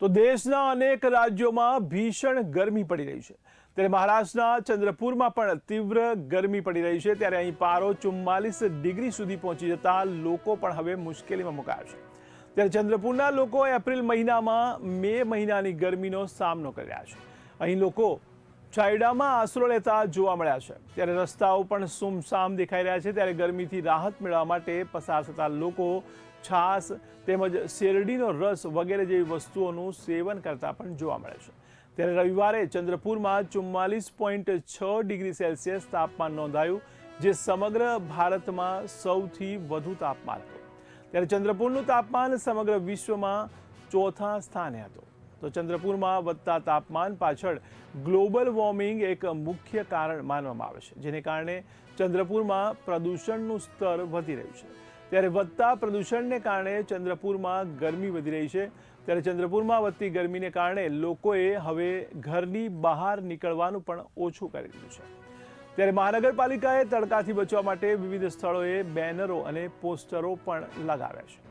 તો દેશના અનેક રાજ્યોમાં ભીષણ ગરમી પડી રહી છે. ત્યારે મહારાષ્ટ્રના ચંદ્રપુરમાં પણ તીવ્ર ગરમી પડી રહી છે. ત્યારે અહીં પારો ચુમ્માલીસ ડિગ્રી સુધી પહોંચી જતા લોકો પણ હવે મુશ્કેલીમાં મુકાયા છે. ત્યારે ચંદ્રપુરના લોકો એપ્રિલ મહિનામાં મે મહિનાની ગરમીનો સામનો કરી રહ્યા છે. અહીં લોકો છાયડામાં આશરો લેતા જોવા મળ્યા છે. ત્યારે રસ્તાઓ પણ સુમસામ દેખાઈ રહ્યા છે. ત્યારે ગરમીથી રાહત મેળવવા માટે પસાર થતા લોકો છાશ તેમજ શેરડીનો રસ વગેરે જેવી વસ્તુઓનું સેવન કરતા પણ જોવા મળે છે. ત્યારે રવિવારે ચંદ્રપુરમાં ચુમ્માલીસ પોઈન્ટ છ ડિગ્રી સેલ્સિયસ તાપમાન નોંધાયું, જે સમગ્ર ભારતમાં સૌથી વધુ તાપમાન હતું. ત્યારે ચંદ્રપુરનું તાપમાન સમગ્ર વિશ્વમાં ચોથા સ્થાને હતું. તો ચંદ્રપુરમાં વધતા તાપમાન પાછળ ગ્લોબલ વોર્મિંગ એક મુખ્ય કારણ માનવામાં આવે છે, જેને કારણે ચંદ્રપુરમાં પ્રદૂષણનું સ્તર વધી રહ્યું છે. ત્યારે વધતા પ્રદૂષણને કારણે ચંદ્રપુરમાં ગરમી વધી રહી છે. ત્યારે ચંદ્રપુરમાં વધતી ગરમીને કારણે લોકોએ હવે ઘરની બહાર નીકળવાનું પણ ઓછું કરી દીધું છે. ત્યારે મહાનગરપાલિકાએ તડકાથી બચવા માટે વિવિધ સ્થળોએ બેનરો અને પોસ્ટરો પણ લગાવ્યા છે.